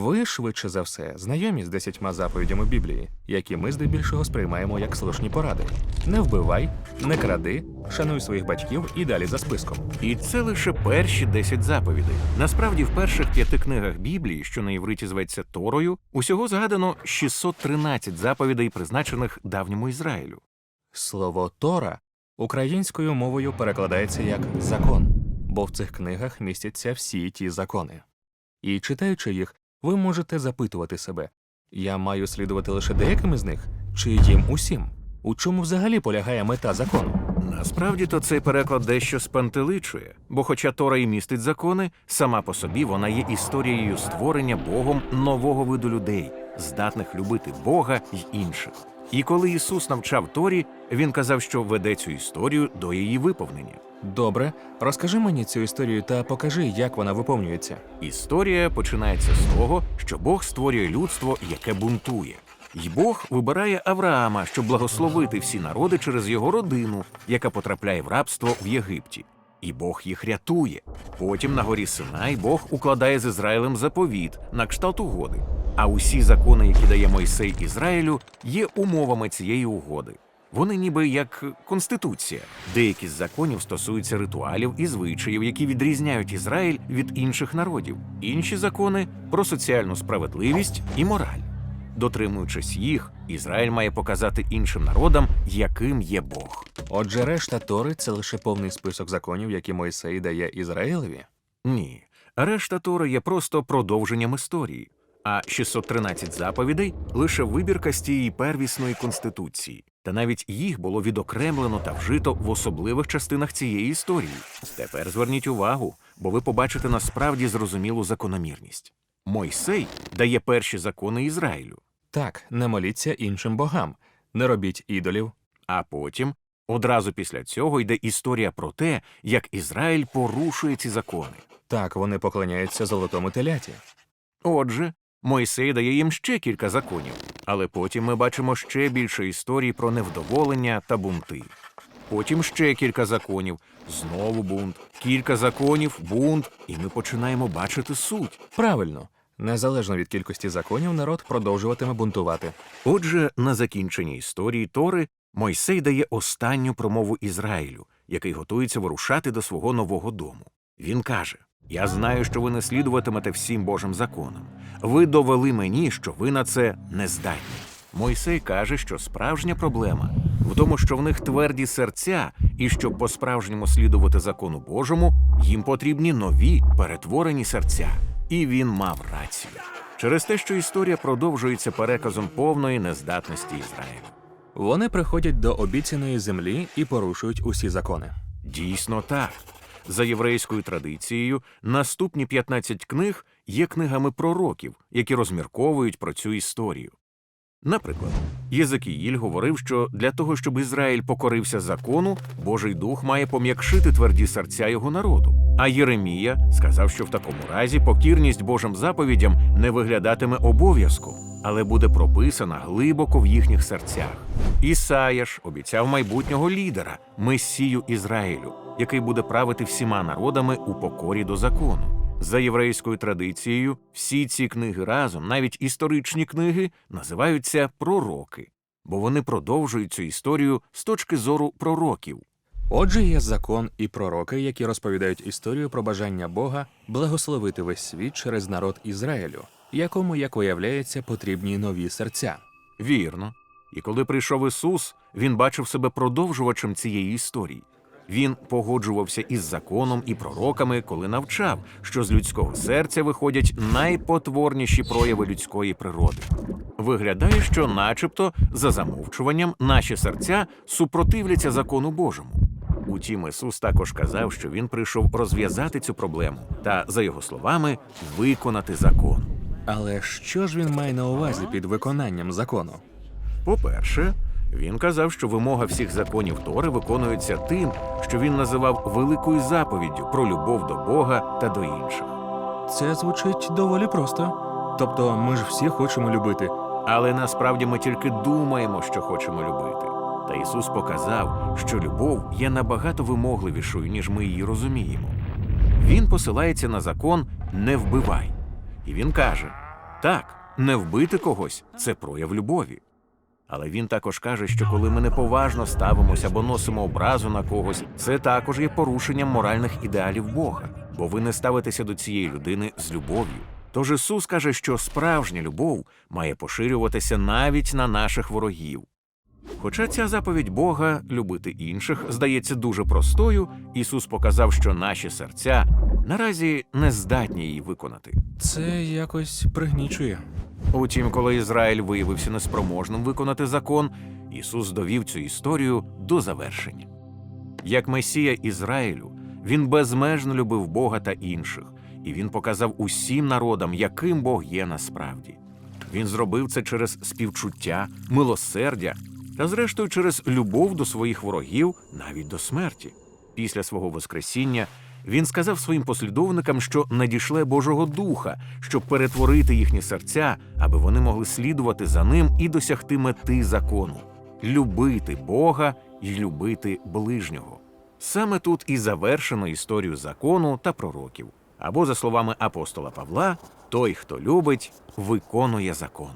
Ви, швидше за все, знайомі з десятьма заповідями Біблії, які ми здебільшого сприймаємо як слушні поради: не вбивай, не кради, шануй своїх батьків і далі за списком. І це лише перші 10 заповідей. Насправді, в перших п'яти книгах Біблії, що на івриті зветься Торою, усього згадано 613 заповідей, призначених давньому Ізраїлю. Слово Тора українською мовою перекладається як закон, бо в цих книгах містяться всі ті закони. І читаючи їх, ви можете запитувати себе: я маю слідувати лише деяким із них, чи їм усім? У чому взагалі полягає мета закону? Насправді то цей переклад дещо спантеличує, бо, хоча Тора і містить закони, сама по собі вона є історією створення Богом нового виду людей, здатних любити Бога й інших. І коли Ісус навчав Торі, він казав, що веде цю історію до її виповнення. Добре, розкажи мені цю історію та покажи, як вона виповнюється. Історія починається з того, що Бог створює людство, яке бунтує. І Бог вибирає Авраама, щоб благословити всі народи через його родину, яка потрапляє в рабство в Єгипті. І Бог їх рятує. Потім на горі Синай Бог укладає з Ізраїлем заповіт на кшталт угоди. А усі закони, які дає Мойсей Ізраїлю, є умовами цієї угоди. Вони ніби як конституція. Деякі з законів стосуються ритуалів і звичаїв, які відрізняють Ізраїль від інших народів. Інші закони про соціальну справедливість і мораль. Дотримуючись їх, Ізраїль має показати іншим народам, яким є Бог. Отже, решта Тори це лише повний список законів, які Мойсей дає Ізраїлеві. Ні, решта Тори є просто продовженням історії. А 613 заповідей лише вибірка з тієї первісної конституції, та навіть їх було відокремлено та вжито в особливих частинах цієї історії. Тепер зверніть увагу, бо ви побачите насправді зрозумілу закономірність. Мойсей дає перші закони Ізраїлю, Так, не моліться іншим богам, не робіть ідолів. а потім одразу після цього йде історія про те, як Ізраїль порушує ці закони. Так, вони поклоняються золотому теляті. Отже, Мойсей дає їм ще кілька законів, але потім ми бачимо ще більше історій про невдоволення та бунти. Потім ще кілька законів, знову бунт, кілька законів, бунт, і ми починаємо бачити суть. Правильно, незалежно від кількості законів, народ продовжуватиме бунтувати. Отже, на закінченні історії Тори Мойсей дає останню промову Ізраїлю, який готується вирушати до свого нового дому. Він каже: Я знаю, що ви не слідуватимете всім Божим законам. Ви довели мені, що ви на це не здатні. Мойсей каже, що справжня проблема в тому, що в них тверді серця, і щоб по-справжньому слідувати закону Божому, їм потрібні нові перетворені серця. І він мав рацію. Через те, що історія продовжується переказом повної нездатності Ізраїлю. Вони приходять до обіцяної землі і порушують усі закони. Дійсно так. За єврейською традицією, наступні 15 книг є книгами пророків, які розмірковують про цю історію. Наприклад, Єзекіїль говорив, що для того, щоб Ізраїль покорився закону, Божий дух має пом'якшити тверді серця його народу. А Єремія сказав, що в такому разі покірність Божим заповідям не виглядатиме обов'язком, але буде прописана глибоко в їхніх серцях. Ісая ж обіцяв майбутнього лідера, месію Ізраїлю, який буде правити всіма народами у покорі до закону. За єврейською традицією, всі ці книги разом, навіть історичні книги, називаються пророки, бо вони продовжують цю історію з точки зору пророків. Отже, є закон і пророки, які розповідають історію про бажання Бога благословити весь світ через народ Ізраїлю, якому, як виявляється, потрібні нові серця. Вірно. І коли прийшов Ісус, він бачив себе продовжувачем цієї історії. Він погоджувався із законом і пророками, коли навчав, що з людського серця виходять найпотворніші прояви людської природи. Виглядає, що, начебто, за замовчуванням, наші серця супротивляться закону Божому. Утім, Ісус також казав, що він прийшов розв'язати цю проблему та, за його словами, виконати закон. Але що ж він має на увазі під виконанням закону? По-перше, він казав, що вимога всіх законів Тори виконується тим, що він називав великою заповіддю про любов до Бога та до інших. Це звучить доволі просто. Тобто, ми ж всі хочемо любити. Але насправді ми тільки думаємо, що хочемо любити. Та Ісус показав, що любов є набагато вимогливішою, ніж ми її розуміємо. Він посилається на закон не вбивай. І він каже: Так, не вбити когось це прояв любові. Але він також каже, що коли ми неповажно ставимося або носимо образу на когось, це також є порушенням моральних ідеалів Бога, бо ви не ставитеся до цієї людини з любов'ю. Тож Ісус каже, що справжня любов має поширюватися навіть на наших ворогів. Хоча ця заповідь Бога любити інших здається дуже простою, Ісус показав, що наші серця наразі не здатні її виконати. Це якось пригнічує. Утім, коли Ізраїль виявився неспроможним виконати закон, Ісус довів цю історію до завершення. Як Месія Ізраїлю, він безмежно любив Бога та інших, і він показав усім народам, яким Бог є насправді. Він зробив це через співчуття, милосердя та, зрештою, через любов до своїх ворогів навіть до смерті. Після свого Воскресіння він сказав своїм послідовникам, що надішле Божого Духа, щоб перетворити їхні серця, аби вони могли слідувати за ним і досягти мети закону любити Бога і любити ближнього. Саме тут і завершено історію закону та пророків. Або, за словами апостола Павла, той, хто любить, виконує закон.